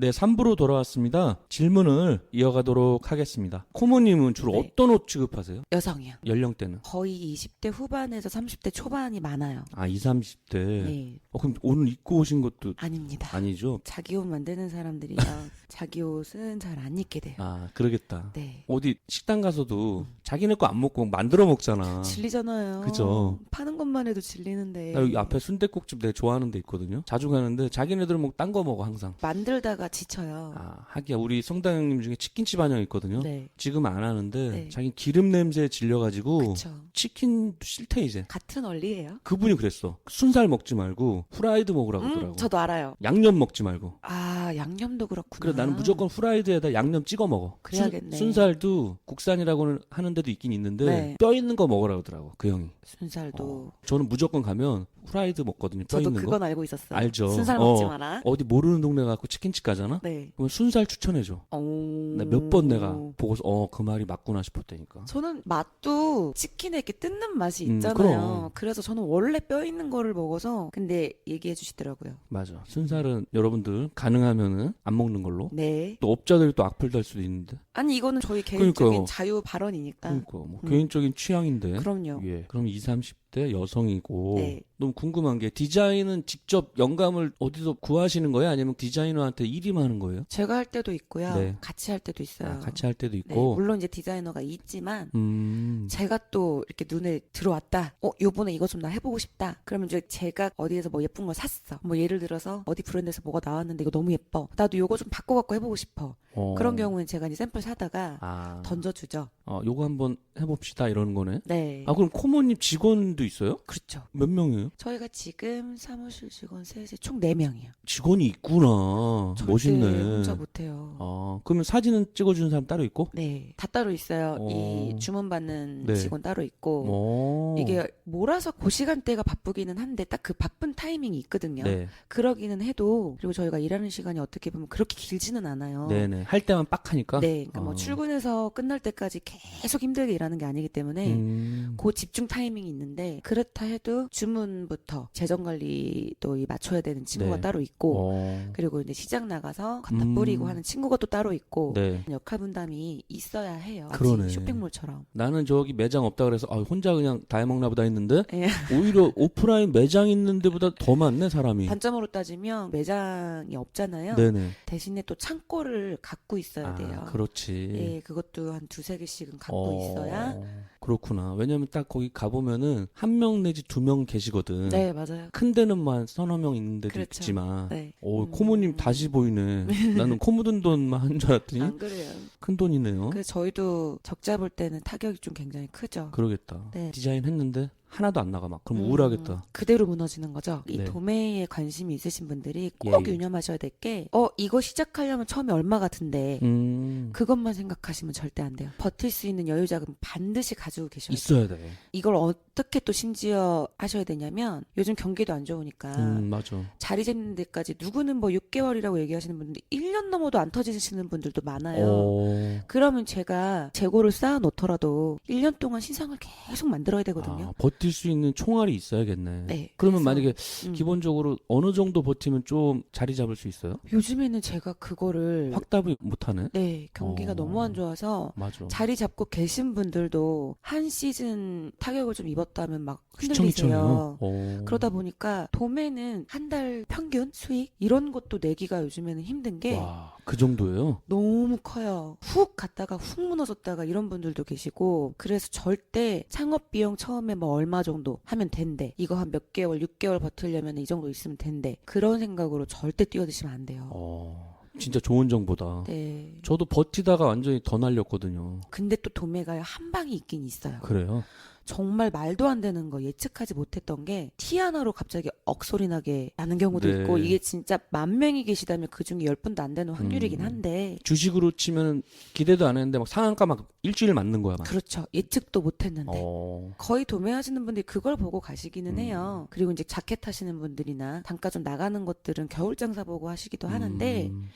네, 3부로 돌아왔습니다. 질문을 이어가도록 하겠습니다. 코모님은 주로 네. 어떤 옷 취급하세요? 여성이요. 연령대는? 거의 20대 후반에서 30대 초반이 많아요. 아, 20, 30대. 네. 어, 그럼 오늘 입고 오신 것도 아닙니다. 아니죠? 자기 옷 만드는 사람들이요. 자기 옷은 잘 안 입게 돼요. 아, 그러겠다. 네. 어디 식당 가서도 자기네 거 안 먹고 만들어 먹잖아. 질리잖아요. 그죠. 파는 것만 해도 질리는데. 나 여기 앞에 순대국집 내가 좋아하는 데 있거든요. 자주 가는데 자기네들은 뭐 딴 거 먹어 항상. 만들다가 지쳐요. 아, 하기야 우리 성당 형님 중에 치킨집 한형 있거든요. 네. 지금 안 하는데 네. 자기 기름 냄새에 질려가지고 그쵸. 치킨 싫대 이제. 같은 원리예요. 그분이 그랬어. 순살 먹지 말고 후라이드 먹으라고 하더라고. 음, 저도 알아요. 양념 먹지 말고. 아, 양념도 그렇구나. 그래 나는 무조건 후라이드에다 양념 찍어 먹어. 그래야겠네. 순, 순살도 국산이라고는 하는 데도 있긴 있는데 네. 뼈 있는 거 먹으라고 하더라고 그 형이. 순살도. 어. 저는 무조건 가면 후라이드 먹거든요. 뼈 저도 있는 그건 거. 알고 있었어요. 알죠. 순살 어. 먹지 마라. 어디 모르는 동네 가고 치킨집 가잖아. 네. 그러면 순살 추천해줘. 오. 몇번 내가 보고서 어 그 말이 맞구나 싶었다니까. 저는 맛도 치킨에 이렇게 뜯는 맛이 음, 있잖아요. 그럼. 그래서 저는 원래 뼈 있는 거를 먹어서 근데 얘기해 주시더라고요. 맞아. 순살은 여러분들 가능하면은 안 먹는 걸로. 네. 또 업자들이 또 악플 달 수도 있는데. 아니 이거는 저희 개인적인 그러니까요. 자유 발언이니까. 그러니까 뭐 음. 개인적인 취향인데. 그럼요. 예. 그럼 20, 30대 여성이고 네. 너무 궁금한 게 디자인은 직접 영감을 어디서 구하시는 거예요? 아니면 디자이너한테 일임하는 거예요? 제가 할 때도 있고요. 네. 같이 할 때도 있어요. 아, 같이 할 때도 네, 있고. 물론 이제 디자이너가 있지만 음. 제가 또 이렇게 눈에 들어왔다. 어, 요번에 이거 좀 나 해보고 싶다. 그러면 이제 제가 어디에서 뭐 예쁜 걸 샀어. 뭐 예를 들어서 어디 브랜드에서 뭐가 나왔는데 이거 너무 예뻐. 나도 요거 좀 바꿔갖고 해보고 싶어. 어. 그런 경우는 제가 이제 샘플 사다가 아. 던져주죠. 어, 요거 한번 해봅시다 이러는 거네. 네. 아 그럼 코모님 직원도 있어요? 그렇죠. 몇 명이에요? 저희가 지금 사무실 직원 셋이 총 4명이요. 직원이 있구나. 멋있네. 혼자 못해요. 아 그러면 사진은 찍어주는 사람 따로 있고? 네. 다 따로 있어요. 어. 이 주문 받는 네. 직원 따로 있고. 어. 이게 몰아서 그 시간대가 바쁘기는 한데 딱 그 바쁜 타이밍이 있거든요. 네, 그러기는 해도 그리고 저희가 일하는 시간이 어떻게 보면 그렇게 길지는 않아요. 네네 할 때만 빡하니까. 네, 그러니까 뭐 어. 출근해서 끝날 때까지 계속 힘들게 일하는 게 아니기 때문에 음. 그 집중 타이밍이 있는데 그렇다 해도 주문부터 재정 관리도 이 맞춰야 되는 친구가 네. 따로 있고 어. 그리고 이제 시장 나가서 갖다 음. 뿌리고 하는 친구가 또 따로 있고 네. 역할 분담이 있어야 해요. 마치 그러네. 쇼핑몰처럼. 나는 저기 매장 없다 그래서 아, 혼자 그냥 다 해먹나 보다 했는데 예. 오히려 오프라인 매장 있는 데보다 더 많네 사람이. 단점으로 따지면 매장이 없잖아요. 네네. 대신에 또 창고를 갖고 있어야 아, 돼요. 그렇지. 예, 그것도 한 두세 개씩 은 갖고 어, 있어야. 그렇구나. 왜냐면 딱 거기 가보면은 한 명 내지 두 명 계시거든. 네, 맞아요. 큰 데는 뭐한 서너 명 있는 데도 그렇죠. 있지만. 네. 오, 음. 코모님 다시 보이네. 나는 코 묻은 돈만 한 줄 알았더니 안 그래요. 큰 돈이네요. 그래서 저희도 적자 볼 때는 타격이 좀 굉장히 크죠. 그러겠다. 네. 디자인 했는데 하나도 안 나가 막. 그럼 음, 우울하겠다. 그대로 무너지는 거죠. 이 네. 도매에 관심이 있으신 분들이 꼭 예, 예. 유념하셔야 될 게, 어, 이거 시작하려면 처음에 얼마 같은데, 음. 그것만 생각하시면 절대 안 돼요. 버틸 수 있는 여유 자금 반드시 가지고 계셔야 돼요. 있어야 돼. 이걸 어떻게 또 심지어 하셔야 되냐면, 요즘 경기도 안 좋으니까, 음, 맞아. 자리 잡는 데까지 누구는 뭐 6개월이라고 얘기하시는 분들 1년 넘어도 안 터지시는 분들도 많아요. 어. 그러면 제가 재고를 쌓아 놓더라도 1년 동안 신상을 계속 만들어야 되거든요. 아, 버틸 수 있는 총알이 있어야겠네. 네. 그러면 그래서, 만약에 음. 기본적으로 어느 정도 버티면 좀 자리 잡을 수 있어요? 요즘에는 제가 그거를 확답을 못 하네. 네, 경기가 어. 너무 안 좋아서 맞아. 자리 잡고 계신 분들도 한 시즌 타격을 좀 입었다면 막. 흔들리세요. 어. 그러다 보니까 도매는 한 달 평균 수익 이런 것도 내기가 요즘에는 힘든 게 와, 그 정도예요? 너무 커요. 훅 갔다가 훅 무너졌다가 이런 분들도 계시고 그래서 절대 창업 비용 처음에 뭐 얼마 정도 하면 된대. 이거 한 몇 개월, 6개월 버틸려면 이 정도 있으면 된대. 그런 생각으로 절대 뛰어드시면 안 돼요. 어. 진짜 좋은 정보다. 네. 저도 버티다가 완전히 더 날렸거든요. 근데 또 도매가 한 방이 있긴 있어요. 그래요? 정말 말도 안 되는 거 예측하지 못했던 게 티 하나로 갑자기 억소리 나게 나는 경우도 네. 있고 이게 진짜 만 명이 계시다면 그 중에 열 분도 안 되는 확률이긴 음. 한데 주식으로 치면 기대도 안 했는데 막 상한가 막 일주일 맞는 거야. 막. 그렇죠. 예측도 못했는데. 어. 거의 도매하시는 분들이 그걸 보고 가시기는 음. 해요. 그리고 이제 자켓 하시는 분들이나 단가 좀 나가는 것들은 겨울 장사 보고 하시기도 하는데 음.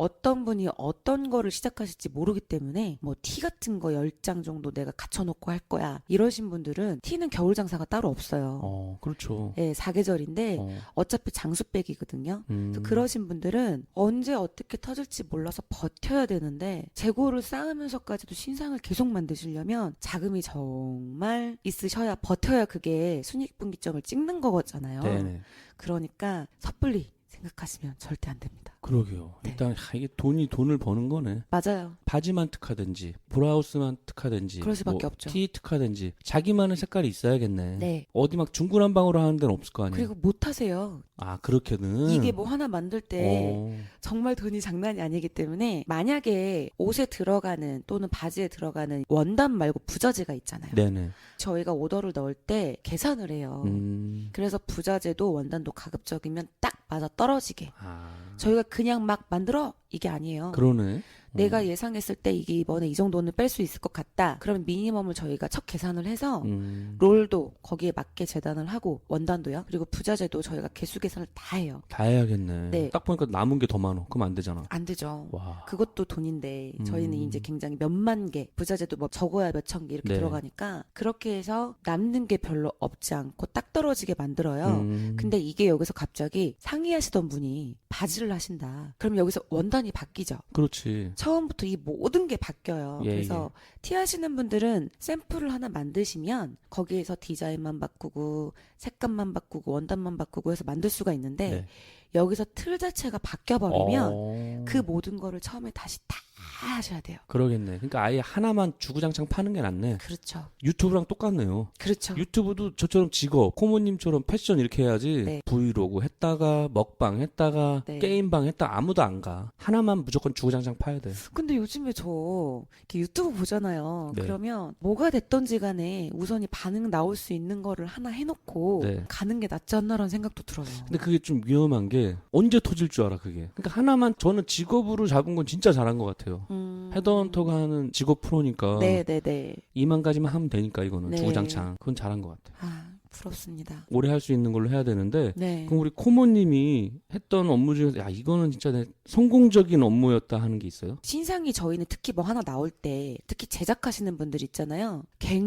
어떤 분이 어떤 거를 시작하실지 모르기 때문에 뭐 티 같은 거 10장 정도 내가 갖춰놓고 할 거야. 이러신 분들은 티는 겨울 장사가 따로 없어요. 어, 그렇죠. 예, 사계절인데 어, 어차피 장수백이거든요. 음. 그래서 그러신 분들은 언제 어떻게 터질지 몰라서 버텨야 되는데 재고를 쌓으면서까지도 신상을 계속 만드시려면 자금이 정말 있으셔야 버텨야 그게 순익분기점을 찍는 거잖아요. 네네. 그러니까 섣불리 생각하시면 절대 안 됩니다. 그러게요. 네. 일단 하, 이게 돈이 돈을 버는 거네. 맞아요. 바지만 특하든지 브라우스만 특하든지 그럴 수밖에 뭐 없죠. 티 특하든지 자기만의 색깔이 있어야겠네. 네. 어디 막 중구난방으로 하는 데는 없을 거 아니에요. 그리고 못 하세요. 아 그렇게는 이게 뭐 하나 만들 때 어, 정말 돈이 장난이 아니기 때문에 만약에 옷에 들어가는 또는 바지에 들어가는 원단 말고 부자재가 있잖아요. 네네. 저희가 오더를 넣을 때 계산을 해요. 음. 그래서 부자재도 원단도 가급적이면 딱 맞아 떨어지게. 아 저희가 그냥 막 만들어 이게 아니에요. 그러네. 내가 음. 예상했을 때 이게 이번에 이 정도는 뺄 수 있을 것 같다. 그러면 미니멈을 저희가 첫 계산을 해서 음. 롤도 거기에 맞게 재단을 하고 원단도요. 그리고 부자재도 저희가 개수 계산을 다 해요. 다 해야겠네. 네. 딱 보니까 남은 게 더 많어. 그럼 안 되잖아. 안 되죠. 와. 그것도 돈인데 저희는 음. 이제 굉장히 몇만 개 부자재도 뭐 적어야 몇 천 개 이렇게 네. 들어가니까 그렇게 해서 남는 게 별로 없지 않고 딱 떨어지게 만들어요. 음. 근데 이게 여기서 갑자기 상의하시던 분이 바지를 하신다. 그럼 여기서 원단이 바뀌죠. 그렇지. 처음부터 이 모든 게 바뀌어요. 예, 그래서 티 하시는 분들은 샘플을 하나 만드시면 거기에서 디자인만 바꾸고 색감만 바꾸고 원단만 바꾸고 해서 만들 수가 있는데 네. 여기서 틀 자체가 바뀌어버리면 어. 그 모든 거를 처음에 다시 다 하셔야 돼요. 그러겠네. 그러니까 아예 하나만 주구장창 파는 게 낫네. 그렇죠. 유튜브랑 똑같네요. 그렇죠. 유튜브도 저처럼 직업, 코모님처럼 패션 이렇게 해야지. 네. 브이로그 했다가 먹방 했다가 네. 게임방 했다 아무도 안 가. 하나만 무조건 주구장창 파야 돼. 근데 요즘에 저 이렇게 유튜브 보잖아요. 네. 그러면 뭐가 됐던지 간에 우선이 반응 나올 수 있는 거를 하나 해놓고 네. 가는 게 낫지 않나라는 생각도 들어요. 근데 그게 좀 위험한 게 언제 터질 줄 알아 그게. 그러니까 하나만 저는 직업으로 잡은 건 진짜 잘한 것 같아요. 음. 헤드헌터가 하는 직업 프로니까 네네네. 2만 가지만 하면 되니까 이거는 네. 주구장창. 그건 잘한 것 같아. 아 부럽습니다. 오래 할 수 있는 걸로 해야 되는데 네. 그럼 우리 코모님이 했던 업무 중에서 야 이거는 진짜 내 성공적인 업무였다 하는 게 있어요? 신상이 저희는 특히 뭐 하나 나올 때 특히 제작하시는 분들 있잖아요. 굉장히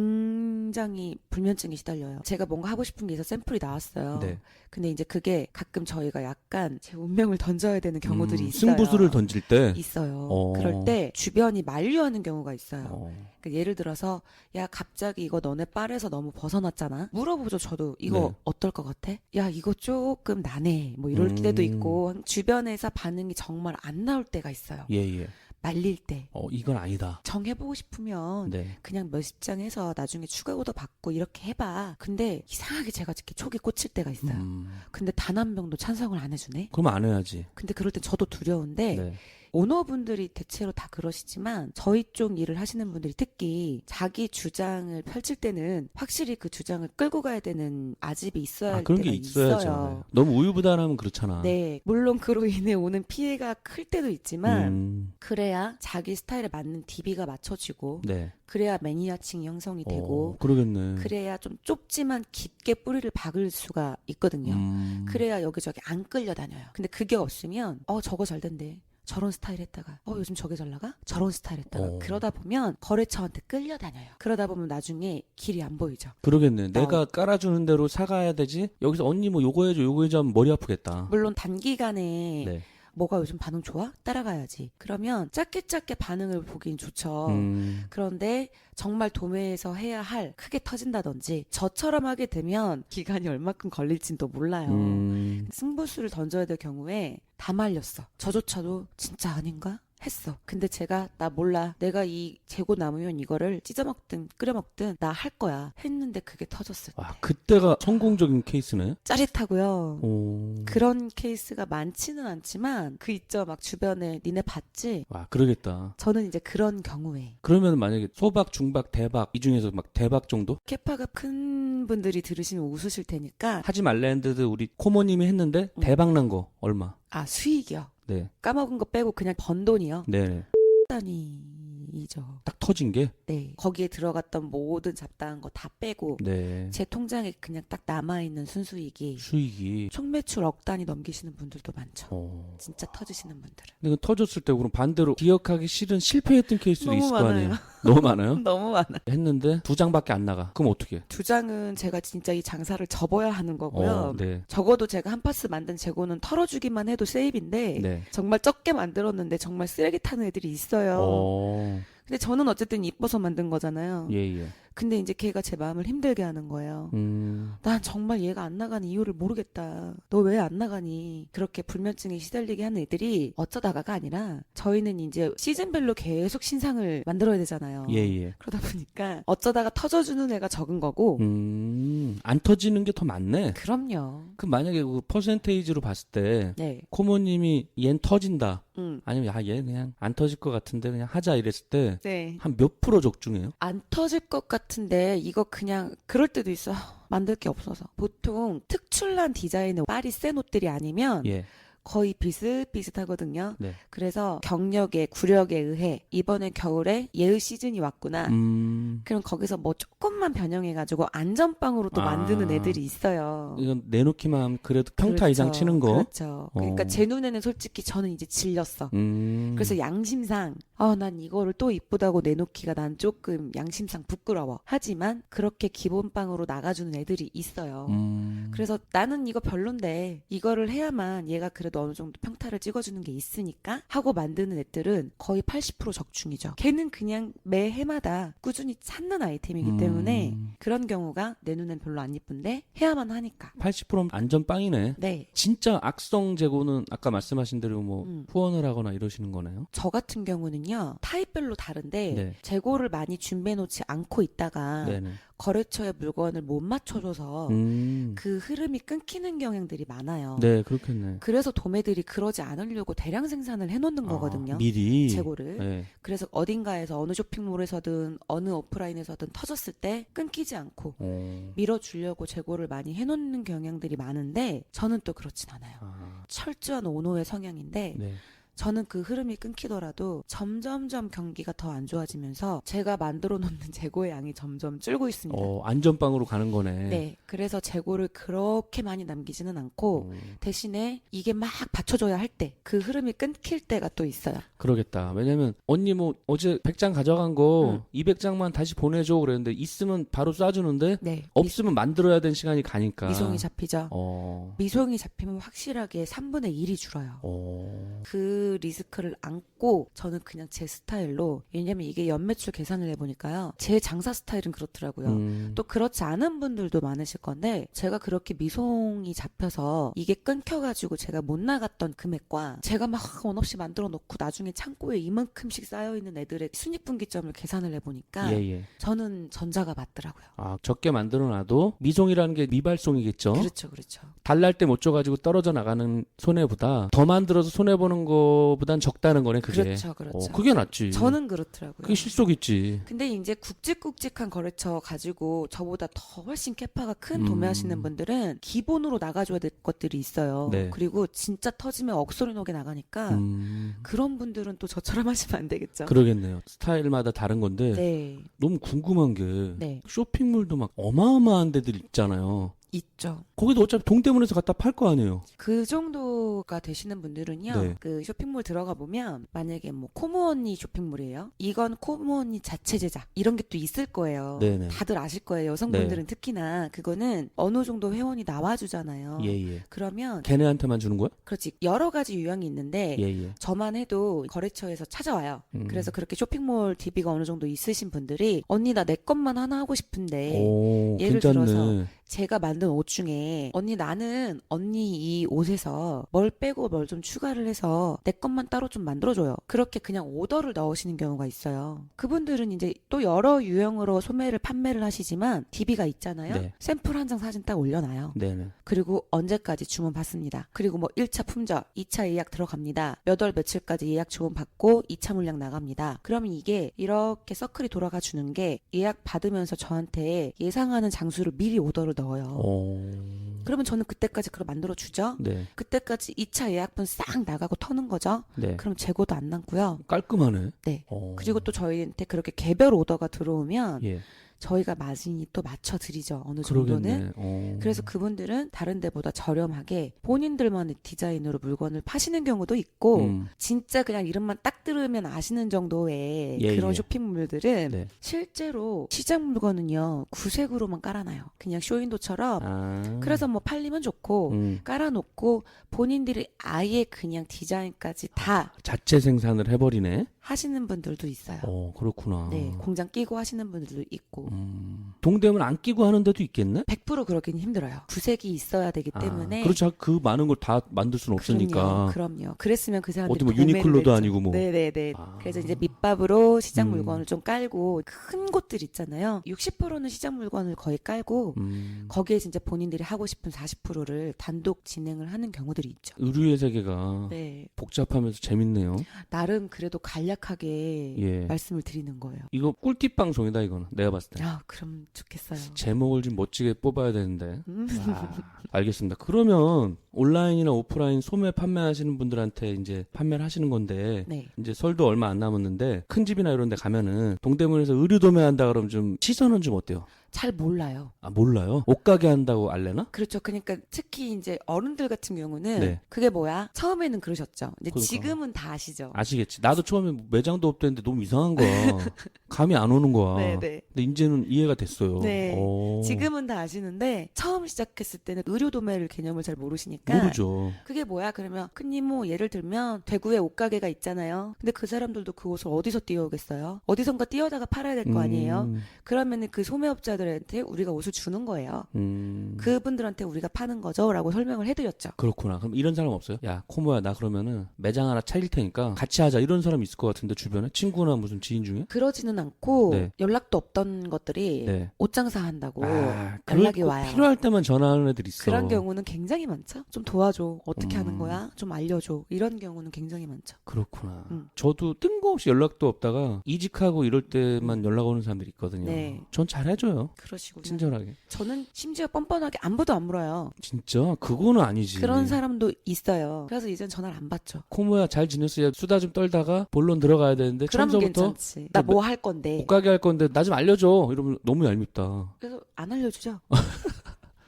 불면증이 시달려요. 제가 뭔가 하고 싶은 게 있어 샘플이 나왔어요. 네. 근데 이제 그게 가끔 저희가 약간 제 운명을 던져야 되는 경우들이 음, 있어요. 승부수를 던질 때. 있어요. 어. 그럴 때 주변이 만류하는 경우가 있어요. 어. 그러니까 예를 들어서 야 갑자기 이거 너네 빨에서 너무 벗어났잖아. 물어보죠 저도 이거 네. 어떨 것 같아? 야 이거 조금 나네. 뭐 이럴 때도 음. 있고 주변에서 반응이 정말 안 나올 때가 있어요. 예 예. 말릴 때 어 이건 아니다. 정해보고 싶으면 네. 그냥 몇십 장 해서 나중에 추가 오더 받고 이렇게 해봐. 근데 이상하게 제가 이렇게 촉이 꽂힐 때가 있어요. 음, 근데 단 한 명도 찬성을 안 해주네. 그러면 안 해야지. 근데 그럴 땐 저도 두려운데 네. 오너분들이 대체로 다 그러시지만 저희 쪽 일을 하시는 분들이 특히 자기 주장을 펼칠 때는 확실히 그 주장을 끌고 가야 되는 아집이 있어야 아 할 그런 때가 게 있어야죠. 있어요. 너무 우유부단하면 그렇잖아. 네, 물론 그로 인해 오는 피해가 클 때도 있지만 음, 그래야 자기 스타일에 맞는 DB가 맞춰지고 네. 그래야 매니아층이 형성이 되고 어, 그러겠네. 그래야 좀 좁지만 깊게 뿌리를 박을 수가 있거든요. 음, 그래야 여기저기 안 끌려다녀요. 근데 그게 없으면 어 저거 잘 된대. 저런 스타일 했다가 어 요즘 저게 잘 나가? 저런 스타일 했다가 어. 그러다 보면 거래처한테 끌려다녀요. 그러다 보면 나중에 길이 안 보이죠. 그러겠네. 나- 내가 깔아주는 대로 사가야 되지. 여기서 언니 뭐 요거 해줘, 요거 해줘 하면 머리 아프겠다. 물론 단기간에 네. 뭐가 요즘 반응 좋아? 따라가야지. 그러면 짧게 짧게 반응을 보긴 좋죠. 음, 그런데 정말 도매에서 해야 할 크게 터진다든지 저처럼 하게 되면 기간이 얼마큼 걸릴진 또 몰라요. 음, 승부수를 던져야 될 경우에 다 말렸어. 저조차도 진짜 아닌가? 했어. 근데 제가 나 몰라. 내가 이 재고 남으면 이거를 찢어 먹든 끓여 먹든 나 할 거야. 했는데 그게 터졌을 때. 아 그때가 성공적인 케이스네. 짜릿하고요. 오. 그런 케이스가 많지는 않지만 그 있죠. 막 주변에 니네 봤지? 와 그러겠다. 저는 이제 그런 경우에 그러면 만약에 소박, 중박, 대박 이 중에서 막 대박 정도? 캐파가 큰 분들이 들으시면 웃으실 테니까 하지 말랜드도 우리 코모님이 했는데 음. 대박 난 거 얼마? 아 수익이요. 네, 까먹은 거 빼고 그냥 번 돈이요. 네. 단위 전 이죠. 딱 터진 게. 네. 거기에 들어갔던 모든 잡다한 거 다 빼고 네. 제 통장에 그냥 딱 남아 있는 순수익이 수익이. 총 매출 억 단위 넘기시는 분들도 많죠. 어. 진짜 터지시는 분들은. 근데 그 터졌을 때 그럼 반대로 기억하기 싫은 실패했던 케이스도 너무 있을 거 아니에요. 많아요. 너무 많아요? 너무 많아. 했는데 두 장밖에 안 나가. 그럼 어떻게? 해? 두 장은 제가 진짜 이 장사를 접어야 하는 거고요. 어, 네. 적어도 제가 한 파스 만든 재고는 털어주기만 해도 세입인데 네. 정말 적게 만들었는데 정말 쓰레기 타는 애들이 있어요. 어. 근데 저는 어쨌든 이뻐서 만든 거잖아요. 예, 예. 근데 이제 걔가 제 마음을 힘들게 하는 거예요. 음. 난 정말 얘가 안 나가는 이유를 모르겠다. 너 왜 안 나가니? 그렇게 불면증에 시달리게 하는 애들이 어쩌다가가 아니라 저희는 이제 시즌별로 계속 신상을 만들어야 되잖아요. 예, 예. 그러다 보니까 어쩌다가 터져주는 애가 적은 거고. 음. 안 터지는 게 더 많네. 그럼요. 그 만약에 그 퍼센테이지로 봤을 때 네. 코모님이 얜 터진다. 음. 아니면 야, 얘 그냥 안 터질 것 같은데 그냥 하자 이랬을 때 네. 한몇 프로 적중해요? 안 터질 것 같 은데 이거 그냥 그럴 때도 있어. 만들 게 없어서. 보통 특출난 디자인의 빨이 센 옷들이 아니면 예. 거의 비슷비슷하거든요. 네. 그래서 경력에 구력에 의해 이번에 겨울에 예의 시즌이 왔구나. 음. 그럼 거기서 뭐 조금만 변형해가지고 안전빵으로 또 아. 만드는 애들이 있어요. 이건 내놓기만 하면 그래도 평타 그렇죠. 이상 치는 거. 그렇죠. 그러니까 어. 제 눈에는 솔직히 저는 이제 질렸어. 음. 그래서 양심상 아난 이거를 또 이쁘다고 내놓기가 난 조금 양심상 부끄러워. 하지만 그렇게 기본빵으로 나가주는 애들이 있어요. 음. 그래서 나는 이거 별론데 이거를 해야만 얘가 그래 도 어느 정도 평타를 찍어주는 게 있으니까 하고 만드는 애들은 거의 80% 적중이죠. 걔는 그냥 매 해마다 꾸준히 찾는 아이템이기 때문에 음. 그런 경우가 내 눈엔 별로 안 이쁜데 해야만 하니까. 80%면 안전 빵이네. 네. 진짜 악성 재고는 아까 말씀하신 대로 뭐 음. 후원을 하거나 이러시는 거네요. 저 같은 경우는요 타입별로 다른데 네. 재고를 많이 준비해 놓지 않고 있다가 네네. 거래처에 물건을 못 맞춰줘서 음. 그 흐름이 끊기는 경향들이 많아요. 네, 그렇겠네. 그래서 도매들이 그러지 않으려고 대량 생산을 해놓는 거거든요. 아, 미리. 재고를. 네. 그래서 어딘가에서 어느 쇼핑몰에서든 어느 오프라인에서든 터졌을 때 끊기지 않고 어. 밀어주려고 재고를 많이 해놓는 경향들이 많은데 저는 또 그렇진 않아요. 아, 철저한 오노의 성향인데 네. 저는 그 흐름이 끊기더라도 점점점 경기가 더 안 좋아지면서 제가 만들어 놓는 재고의 양이 점점 줄고 있습니다. 어, 안전빵으로 가는 거네. 네, 그래서 재고를 그렇게 많이 남기지는 않고 어, 대신에 이게 막 받쳐줘야 할 때 그 흐름이 끊길 때가 또 있어요. 그러겠다. 왜냐면 언니 뭐 어제 100장 가져간 거 응. 200장만 다시 보내줘 그랬는데 있으면 바로 쏴주는데 네, 없으면 만들어야 되는 시간이 가니까. 미, 송이 잡히죠. 어. 미송이 잡히면 확실하게 3분의 1이 줄어요. 어. 그 리스크를 안고 저는 그냥 제 스타일로 왜냐면 이게 연매출 계산을 해보니까요 제 장사 스타일은 그렇더라고요 음. 또 그렇지 않은 분들도 많으실 건데 제가 그렇게 미송이 잡혀서 이게 끊겨가지고 제가 못 나갔던 금액과 제가 막 원 없이 만들어 놓고 나중에 창고에 이만큼씩 쌓여있는 애들의 순익분기점을 계산을 해보니까 예, 예. 저는 전자가 맞더라고요 아, 적게 만들어 놔도 미송이라는 게 미발송이겠죠. 그렇죠 그렇죠 달날 때못 줘가지고 떨어져 나가는 손해보다 더 만들어서 손해 보는 거 보단 적다는 거네 그게. 그렇죠 그렇죠 어, 그게 낫지. 저는 그렇더라고요 그게 실속 있지. 근데 이제 굵직굵직한 거래처 가지고 저보다 더 훨씬 캐파가 큰 음. 도매하시는 분들은 기본으로 나가줘야 될 것들이 있어요. 네. 그리고 진짜 터지면 억소리 나게 나가니까 음. 그런 분들은 또 저처럼 하시면 안 되겠죠. 그러겠네요. 스타일마다 다른 건데 네, 너무 궁금한 게 네, 쇼핑몰도 막 어마어마한 데들 있잖아요. 있죠. 거기도 어차피 동대문에서 갖다 팔 거 아니에요. 그 정도가 되시는 분들은요, 네. 그 쇼핑몰 들어가 보면 만약에 뭐 코모 언니 쇼핑몰이에요. 이건 코모 언니 자체 제작 이런 게 또 있을 거예요. 네네. 다들 아실 거예요. 여성분들은 특히나 그거는 어느 정도 회원이 나와주잖아요. 예예. 그러면 걔네한테만 주는 거야? 그렇지 여러 가지 유형이 있는데 예예. 저만 해도 거래처에서 찾아와요. 음. 그래서 그렇게 쇼핑몰 DB가 어느 정도 있으신 분들이 언니 나 내 것만 하나 하고 싶은데 오 예를 괜찮네. 들어서 제가 만든 옷 중에 언니 나는 언니 이 옷에서 뭘 빼고 뭘 좀 추가를 해서 내 것만 따로 좀 만들어줘요. 그렇게 그냥 오더를 넣으시는 경우가 있어요. 그분들은 이제 또 여러 유형으로 소매를 판매를 하시지만 DB가 있잖아요. 네. 샘플 한 장 사진 딱 올려놔요. 네네. 그리고 언제까지 주문 받습니다. 그리고 뭐 1차 품절, 2차 예약 들어갑니다. 몇 월 며칠까지 예약 주문 받고 2차 물량 나갑니다. 그러면 이게 이렇게 서클이 돌아가 주는 게 예약 받으면서 저한테 예상하는 장수를 미리 오더를 넣어요. 어. 그러면 저는 그때까지 그걸 만들어 주죠. 네. 그때까지 2차 예약분 싹 나가고 터는 거죠. 네. 그럼 재고도 안 남고요. 깔끔하네. 네. 어. 그리고 또 저희한테 그렇게 개별 오더가 들어오면 예. 저희가 마진이 또 맞춰 드리죠. 어느 정도는. 어. 그래서 그분들은 다른 데보다 저렴하게 본인들만의 디자인으로 물건을 파시는 경우도 있고 음. 진짜 그냥 이름만 딱 들으면 아시는 정도의 예, 그런 예. 쇼핑몰들은 네. 실제로 시장 물건은요 구색으로만 깔아놔요. 그냥 쇼윈도처럼. 아. 그래서 뭐 팔리면 좋고 음. 깔아놓고 본인들이 아예 그냥 디자인까지 다 자체 생산을 해버리네. 하시는 분들도 있어요. 어, 그렇구나. 네, 공장 끼고 하시는 분들도 있고. 음. 동대문 안 끼고 하는 데도 있겠네? 100% 그러긴 힘들어요. 구색이 있어야 되기 때문에. 아, 그렇죠. 그 많은 걸 다 만들 수는 없으니까. 그럼요, 그럼요. 그랬으면 그 사람들 어디 뭐 유니클로도 아니고 뭐. 네네네. 아. 그래서 이제 밑밥으로 시장 음. 물건을 좀 깔고 큰 곳들 있잖아요. 60%는 시장 물건을 거의 깔고 음. 거기에 진짜 본인들이 하고 싶은 40%를 단독 진행을 하는 경우들이 있죠. 의류의 세계가 네, 복잡하면서 재밌네요. 나름 그래도 간략하게 예. 말씀을 드리는 거예요. 이거 꿀팁 방송이다 이거는 내가 봤을 때. 아, 그럼 좋겠어요. 제목을 좀 멋지게 뽑아야 되는데. 음. 아, 알겠습니다. 그러면 온라인이나 오프라인 소매 판매하시는 분들한테 이제 판매를 하시는 건데 네. 이제 설도 얼마 안 남았는데 큰 집이나 이런 데 가면은 동대문에서 의류 도매한다 그러면 좀 시선은 좀 어때요? 잘 몰라요. 아 몰라요. 옷가게 한다고 알래나? 그렇죠. 그러니까 특히 이제 어른들 같은 경우는 네. 그게 뭐야? 처음에는 그러셨죠. 근데 그러니까. 지금은 다 아시죠. 아시겠지. 나도 처음에 뭐 매장도 없대는데 너무 이상한 거야. 감이 안 오는 거야. 네, 네. 근데 이제는 이해가 됐어요. 네. 어. 지금은 다 아시는데 처음 시작했을 때는 의료 도매를 개념을 잘 모르시니까 모르죠. 그게 뭐야? 그러면 큰 이모 예를 들면 대구에 옷가게가 있잖아요. 근데 그 사람들도 그 옷을 어디서 띄워오겠어요? 어디선가 띄워다가 팔아야 될 거 아니에요? 음, 그러면은 그 소매업자 들한테 우리가 옷을 주는 거예요. 음. 그분들한테 우리가 파는 거죠라고 설명을 해드렸죠. 그렇구나. 그럼 이런 사람 없어요? 야, 코모야, 나 그러면은 매장 하나 차릴 테니까 같이 하자. 이런 사람 있을 것 같은데, 주변에? 친구나 무슨 지인 중에? 그러지는 않고 네. 연락도 없던 것들이 네. 옷 장사한다고 아, 예. 연락이 그럴 와요. 필요할 때만 전화하는 애들 있어. 그런 경우는 굉장히 많죠. 좀 도와줘. 어떻게 음. 하는 거야? 좀 알려줘. 이런 경우는 굉장히 많죠. 그렇구나. 음. 저도 뜬금없이 연락도 없다가 이직하고 이럴 때만 연락 오는 사람들이 있거든요. 네. 전 잘해줘요. 그러시구나. 친절하게. 저는 심지어 뻔뻔하게 안부도 안 물어요. 진짜? 그거는 아니지. 그런 사람도 있어요. 그래서 이젠 전화를 안 받죠. 코모야 잘 지냈어요? 수다 좀 떨다가 본론 들어가야 되는데 처음부터 괜찮지. 나 뭐 할 건데. 옷가게 할 건데 나 좀 알려줘. 이러면 너무 얄밉다. 그래서 안 알려주죠.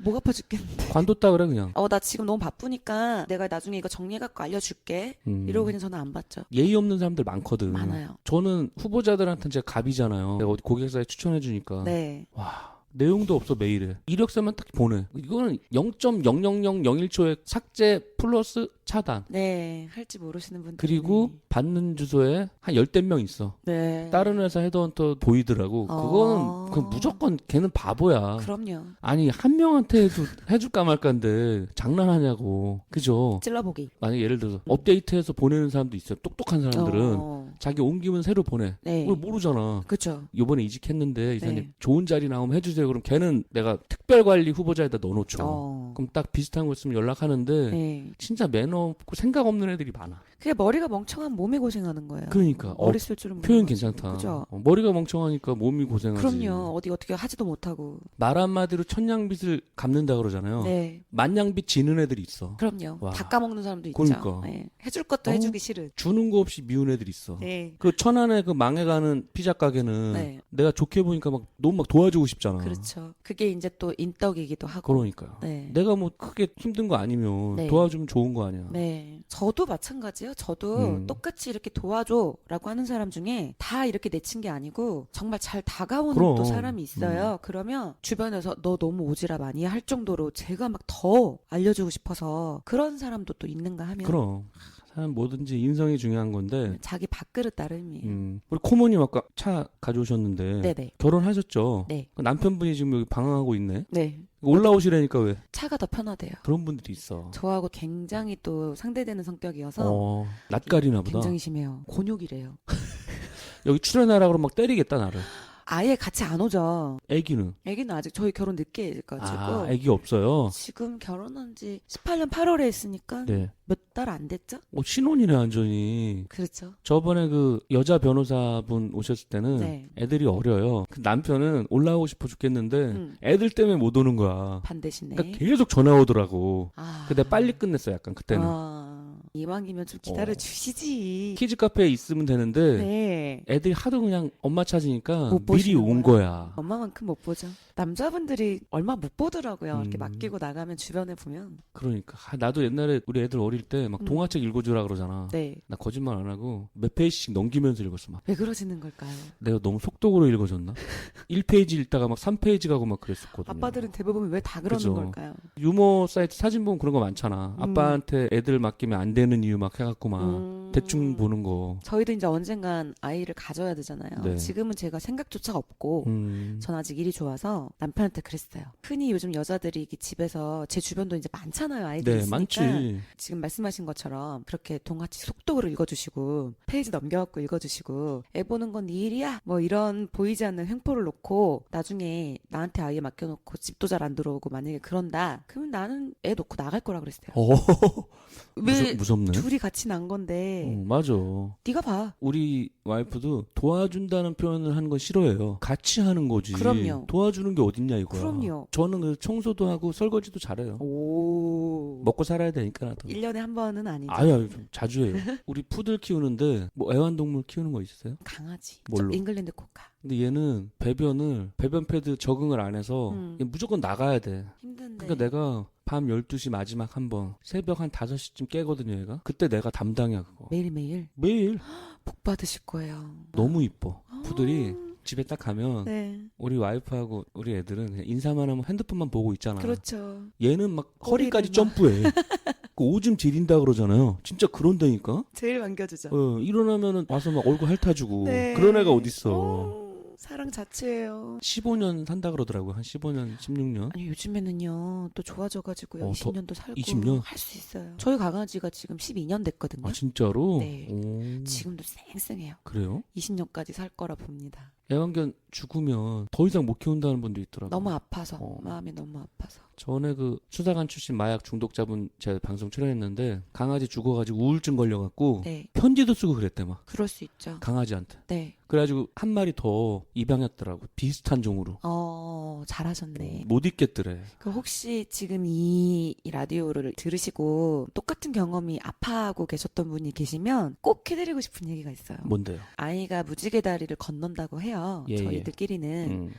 목 아파 죽겠는데. 관뒀다 그래 그냥. 어, 나 지금 너무 바쁘니까 내가 나중에 이거 정리해갖고 알려줄게. 음. 이러고 그냥 전화 안 받죠. 예의 없는 사람들 많거든. 많아요. 저는 후보자들한테는 제가 갑이잖아요. 내가 어디 고객사에 추천해주니까. 네. 와. 내용도 없어 메일에 이력서만 딱 보내 이거는 0.00001초에 삭제 플러스 차단 네. 할지 모르시는 분들. 그리고 받는 주소에 한 열댓 명 있어 네. 다른 회사 헤드헌터 보이더라고 어. 그거는 그 무조건 걔는 바보야 그럼요. 아니 한 명한테 해도 해줄까 말까인데 장난하냐고 그죠 찔러보기. 만약 예를 들어서 업데이트해서 보내는 사람도 있어요 똑똑한 사람들은 어. 자기 옮기면 새로 보내 네. 그걸 모르잖아 그렇죠. 요번에 이직했는데 이사님 네. 좋은 자리 나오면 해주세요 그럼 걔는 내가 특별관리 후보자에다 넣어놓죠 어. 그럼 딱 비슷한 거 있으면 연락하는데 네. 진짜 매너 없고 생각 없는 애들이 많아 그게 머리가 멍청한 몸이 고생하는 거예요. 그러니까 어, 머리 쓸 줄은 표현. 괜찮다 그죠. 어, 머리가 멍청하니까 몸이 고생하지 그럼요. 어디 어떻게 하지도 못하고. 말 한마디로 천냥빚을 갚는다 그러잖아요 네. 만냥빚 지는 애들이 있어 그럼요. 와. 다 까먹는 사람도 있죠. 그러니까. 네. 해줄 것도 어? 해주기 싫은. 주는 거 없이 미운 애들이 있어 네. 그 천안에 그 망해가는 피자 가게는 네. 내가 좋게 보니까 막 너무 막 도와주고 싶잖아 그렇죠. 그게 이제 또 인덕이기도 하고. 그러니까요 네. 내가 뭐 크게 힘든 거 아니면 네. 도와주면 좋은 거 아니야 네. 저도 마찬가지예요. 저도 음. 똑같이 이렇게 도와줘라고 하는 사람 중에 다 이렇게 내친 게 아니고 정말 잘 다가오는 그럼. 음. 또 사람이 있어요. 그러면 주변에서 너 너무 오지랖 많이 할 정도로 제가 막 더 알려주고 싶어서 그런 사람도 또 있는가 하면 그럼 사람 뭐든지 인성이 중요한 건데 자기 밥그릇 따름이에요. 음, 우리 코모님 아까 차 가져오셨는데 네네. 결혼하셨죠? 네. 그 남편분이 지금 여기 방황하고 있네. 네. 올라오시라니까 왜? 차가 더 편하대요. 그런 분들이 있어. 저하고 굉장히 또 상대되는 성격이어서 어, 낯가리나 보다. 굉장히 심해요. 곤욕이래요. 여기 출연하라 그러면 막 때리겠다 나를. 아예 같이 안 오죠. 아기는 아기는 아직 저희 결혼 늦게 해가지고 아 아기 없어요. 지금 결혼한 지 18년 8월에 했으니까 네. 몇 달 안 됐죠? 어, 신혼이네 완전히. 그렇죠. 저번에 그 여자 변호사분 오셨을 때는 네. 애들이 어려요. 그 남편은 올라오고 싶어 죽겠는데 음. 애들 때문에 못 오는 거야. 반대시네. 그러니까 계속 전화 오더라고. 아. 근데 빨리 끝냈어 약간 그때는. 아, 이왕이면 좀 기다려 어. 주시지. 키즈 카페에 있으면 되는데 네. 애들이 하도 그냥 엄마 찾으니까 못 미리 보시는 온 거야. 엄마만큼 못 보죠. 남자분들이 얼마 못 보더라고요. 이렇게 음. 맡기고 나가면 주변에 보면. 그러니까 아, 나도 옛날에 우리 애들 어릴 때 막 음. 동화책 읽어주라 그러잖아. 네. 나 거짓말 안 하고 몇 페이지씩 넘기면서 읽었어 막. 왜 그러시는 걸까요? 내가 너무 속독으로 읽어줬나? 1페이지 읽다가 막 3페이지 가고 막 그랬었거든요. 아빠들은 대부분 왜 다 그러는 그죠. 걸까요? 유머 사이트 사진 보면 그런 거 많잖아. 음. 아빠한테 애들 맡기면 안 되는 이유 막 해갖고 막 음. 대충 보는 거. 저희도 이제 언젠간 아이를 가져야 되잖아요. 네. 지금은 제가 생각조차 없고 음. 전 아직 일이 좋아서 남편한테 그랬어요. 흔히 요즘 여자들이 집에서 제 주변도 이제 많잖아요. 아이들 네, 있으니까. 많지. 지금 말씀하신 것처럼 그렇게 동화책 속독으로 읽어주시고 페이지 넘겨갖고 읽어주시고 애 보는 건 네 일이야 뭐 이런 보이지 않는 횡포를 놓고 나중에 나한테 아이 맡겨놓고 집도 잘 안 들어오고 만약에 그런다 그러면 나는 애 놓고 나갈 거라 그랬어요. 어, 왜 무섭, 무섭네. 둘이 같이 난 건데 어, 맞아. 네가 봐. 우리 와이프도 도와준다는 표현을 하는 건 싫어해요. 같이 하는 거지. 그럼요. 도와주는 게 어딨냐 이거야. 그럼요. 저는 그 청소도 하고 설거지도 잘해요. 오. 먹고 살아야 되니까 나도. 1년에 한 번은 아니죠. 아유, 아유, 좀 자주 해요. 우리 푸들 키우는데 뭐 애완동물 키우는 거 있으세요? 강아지. 뭘로? 저 잉글랜드 코카. 근데 얘는 배변을 배변 패드 적응을 안 해서 음. 얘 무조건 나가야 돼. 힘든데. 그러니까 내가 밤 12시 마지막 한 번 새벽 한 5시쯤 깨거든요, 얘가. 그때 내가 담당이야, 그거. 매일매일 매일 복 받으실 거예요. 너무 이뻐. 푸들이 아, 집에 딱 가면 네. 우리 와이프하고 우리 애들은 그냥 인사만 하면 핸드폰만 보고 있잖아. 그렇죠. 얘는 막 허리까지 꼬리를 막. 점프해. 그 오줌 지린다 그러잖아요. 진짜 그런다니까. 제일 반겨주죠. 어, 일어나면은 와서 막 얼굴 핥아주고 네. 그런 애가 어딨어. 어, 사랑 자체예요. 15년 산다 그러더라고요. 한 15년, 16년. 아니 요즘에는요 또 좋아져가지고요 어, 더- 20년도 살고 20 년? 할 수 있어요. 저희 강아지가 지금 12년 됐거든요. 아 진짜로? 네. 오, 지금도 쌩쌩해요. 그래요? 20년까지 살 거라 봅니다. 애완견 죽으면 더 이상 못 키운다는 분도 있더라고요. 너무 아파서 어. 마음이 너무 아파서. 전에 그 수사관 출신 마약 중독자분 제 방송 출연했는데 강아지 죽어가지고 우울증 걸려갖고 네, 편지도 쓰고 그랬대 막 그럴 수 있죠. 강아지한테. 네, 그래가지고 한 마리 더 입양했더라고 비슷한 종으로. 어 잘하셨네. 못 있겠더래. 그 혹시 지금 이, 이 라디오를 들으시고 똑같은 경험이 아파하고 계셨던 분이 계시면 꼭 해드리고 싶은 얘기가 있어요. 뭔데요? 아이가 무지개 다리를 건넌다고 해요. 예, 예. 저희들끼리는 음.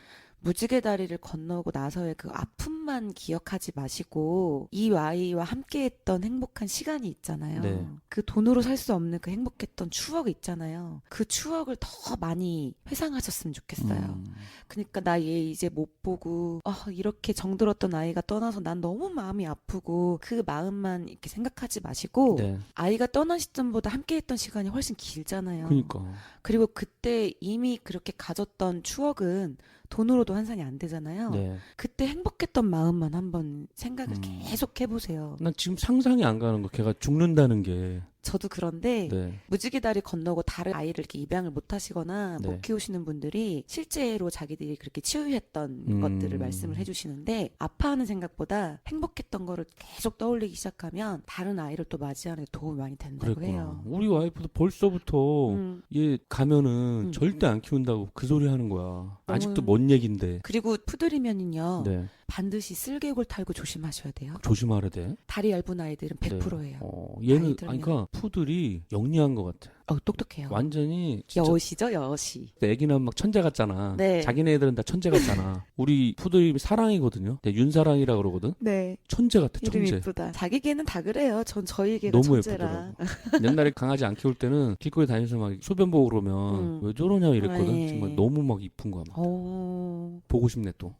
무지개 다리를 건너고 나서의 그 아픔만 기억하지 마시고 이 아이와 함께했던 행복한 시간이 있잖아요. 네. 그 돈으로 살 수 없는 그 행복했던 추억 있잖아요. 그 추억을 더 많이 회상하셨으면 좋겠어요. 음. 그러니까 나 얘 이제 못 보고 아 이렇게 정들었던 아이가 떠나서 난 너무 마음이 아프고 그 마음만 이렇게 생각하지 마시고 네. 아이가 떠난 시점보다 함께했던 시간이 훨씬 길잖아요. 그니까. 그리고 그때 이미 그렇게 가졌던 추억은 돈으로도 환산이 안 되잖아요. 네. 그때 행복했던 마음만 한번 생각을 음. 계속 해보세요. 난 지금 상상이 안 가는 거. 걔가 죽는다는 게. 저도 그런데 네. 무지개 다리 건너고 다른 아이를 이렇게 입양을 못 하시거나 네. 못 키우시는 분들이 실제로 자기들이 그렇게 치유했던 음. 것들을 말씀을 해주시는데 아파하는 생각보다 행복했던 거를 계속 떠올리기 시작하면 다른 아이를 또 맞이하는 데 도움이 많이 된다고 그랬구나. 해요. 우리 와이프도 벌써부터 음. 얘 가면은 음. 절대 안 키운다고 그 소리 하는 거야. 아직도 먼 얘긴데. 그리고 푸들이면은요 네. 반드시 쓸개골 탈구 조심하셔야 돼요. 조심하라 돼. 다리 얇은 아이들은 네. 100%예요. 어, 얘는. 아니 그러니까 푸들이 영리한 것 같아. 어, 똑똑해요. 완전히 진짜 여시죠 여시. 애기는 막 천재 같잖아. 네. 자기네 애들은 다 천재 같잖아. 우리 푸들이 사랑이거든요. 네, 윤사랑이라 그러거든. 네. 천재 같아, 이름 천재. 이쁘다. 자기 개는 다 그래요. 전 저희 개가 너무 천재라. 옛날에 강아지 안 키울 때는 길거리 다니면서 막 소변 보고 그러면 음. 왜 저러냐 이랬거든. 아, 예. 정말 너무 막 이쁜 거야. 막. 어. 보고 싶네 또.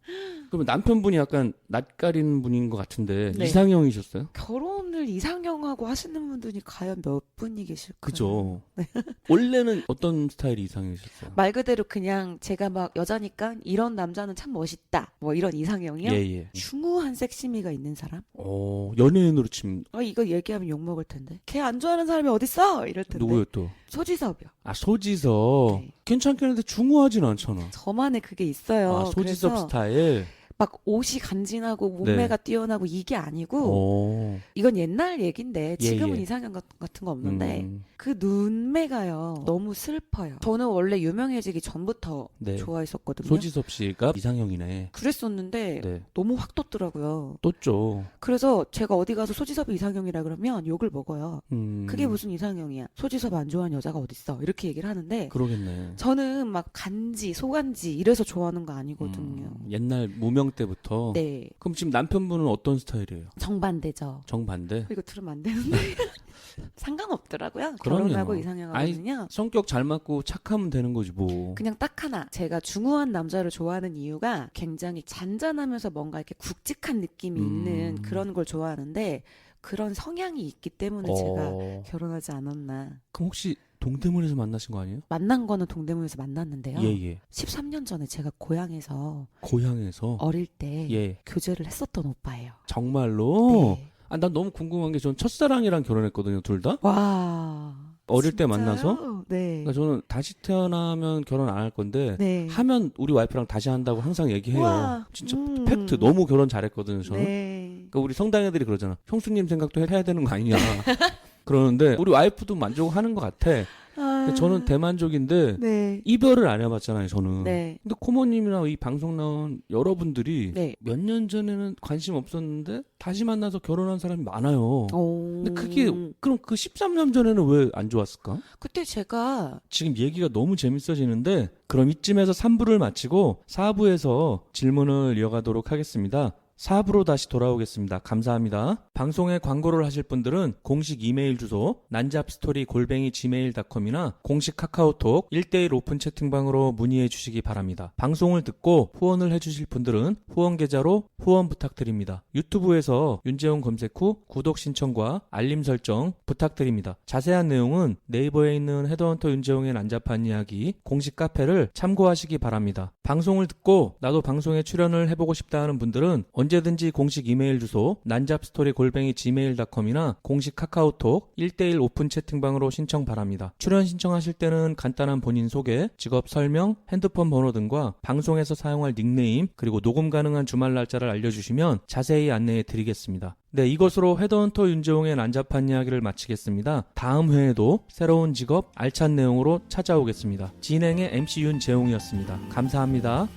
그러면 남편분이 약간 낯가리는 분인 것 같은데 네. 이상형이셨어요? 결혼을 이상형하고 하시는 분들이 과연 몇 분이 계실까요? 그죠. 원래는 어떤 스타일이 이상이셨어요? 말 그대로 그냥 제가 막 여자니까 이런 남자는 참 멋있다. 뭐 이런 이상형이요. 예예. 중후한 섹시미가 있는 사람? 어 연예인으로 치면 어 이거 얘기하면 욕 먹을 텐데. 걔 안 좋아하는 사람이 어딨어? 이럴 텐데. 누구요 또? 소지섭이요. 아 소지섭. 네. 괜찮긴 한데 중후하진 않잖아. 저만의 그게 있어요. 아 소지섭 그래서 스타일. 막 옷이 간지나고 네. 몸매가 뛰어나고 이게 아니고 어. 이건 옛날 얘긴데 예, 지금은 예. 이상형 같- 같은 거 없는데 음, 그 눈매가요 너무 슬퍼요. 저는 원래 유명해지기 전부터 네. 좋아했었거든요. 소지섭 씨가 이상형이네. 그랬었는데 네. 너무 확 떴더라고요. 떴죠. 그래서 제가 어디 가서 소지섭이 이상형이라 그러면 욕을 먹어요. 음. 그게 무슨 이상형이야? 소지섭 안 좋아하는 여자가 어딨어? 이렇게 얘기를 하는데 그러겠네. 저는 막 간지, 소간지 이래서 좋아하는 거 아니거든요. 음, 옛날 무명 때부터. 네, 그럼 지금 남편분은 어떤 스타일이에요? 정반대죠. 정반대? 이거 들으면 안 되는데 상관없더라고요. 그럼요. 결혼하고 이상형하고는요. 성격 잘 맞고 착하면 되는 거지 뭐. 그냥 딱 하나. 제가 중후한 남자를 좋아하는 이유가 굉장히 잔잔하면서 뭔가 이렇게 굵직한 느낌이 음. 있는 그런 걸 좋아하는데 그런 성향이 있기 때문에 제가 어. 결혼하지 않았나. 그럼 혹시 동대문에서 만나신 거 아니에요? 만난 거는 동대문에서 만났는데요. 예 예. 13년 전에 제가 고향에서 고향에서. 어릴 때 예. 교제를 했었던 오빠예요. 정말로. 네. 아, 난 너무 궁금한 게 전 첫사랑이랑 결혼했거든요, 둘 다. 와. 어릴 때 진짜요? 만나서. 네. 그러니까 저는 다시 태어나면 결혼 안 할 건데 네. 하면 우리 와이프랑 다시 한다고 항상 얘기해요. 우와. 진짜 음. 팩트 너무 결혼 잘했거든요, 저는. 네. 그러니까 우리 성당 애들이 그러잖아. 형수님 생각도 해야 되는 거 아니냐. 그러는데 우리 와이프도 만족하는 것 같아. 아. 저는 대만족인데 네. 이별을 안 해봤잖아요, 저는. 네. 근데 코모님이랑 이 방송 나온 여러분들이 네. 몇년 전에는 관심 없었는데 다시 만나서 결혼한 사람이 많아요. 오. 근데 그게 그럼 그 13년 전에는 왜 안 좋았을까? 그때 제가 지금 얘기가 너무 재밌어지는데 그럼 이쯤에서 3부를 마치고 4부에서 질문을 이어가도록 하겠습니다. 4부로 다시 돌아오겠습니다. 감사합니다. 방송에 광고를 하실 분들은 공식 이메일 주소 난잡스토리 골뱅이 gmail.com이나 공식 카카오톡 1대1 오픈 채팅방으로 문의해 주시기 바랍니다. 방송을 듣고 후원을 해주실 분들은 후원 계좌로 후원 부탁드립니다. 유튜브에서 윤재용 검색 후 구독 신청과 알림 설정 부탁드립니다. 자세한 내용은 네이버에 있는 헤드헌터 윤재용의 난잡한 이야기 공식 카페를 참고하시기 바랍니다. 방송을 듣고 나도 방송에 출연을 해보고 싶다 하는 분들은 언제든지 공식 이메일 주소 난잡스토리 골뱅이 gmail.com이나 공식 카카오톡 1대1 오픈 채팅방으로 신청 바랍니다. 출연 신청하실 때는 간단한 본인 소개, 직업 설명, 핸드폰 번호 등과 방송에서 사용할 닉네임 그리고 녹음 가능한 주말 날짜를 알려주시면 자세히 안내해 드리겠습니다. 네, 이것으로 헤드헌터 윤재홍의 난잡한 이야기를 마치겠습니다. 다음 회에도 새로운 직업, 알찬 내용으로 찾아오겠습니다. 진행의 MC 윤재홍이었습니다. 감사합니다.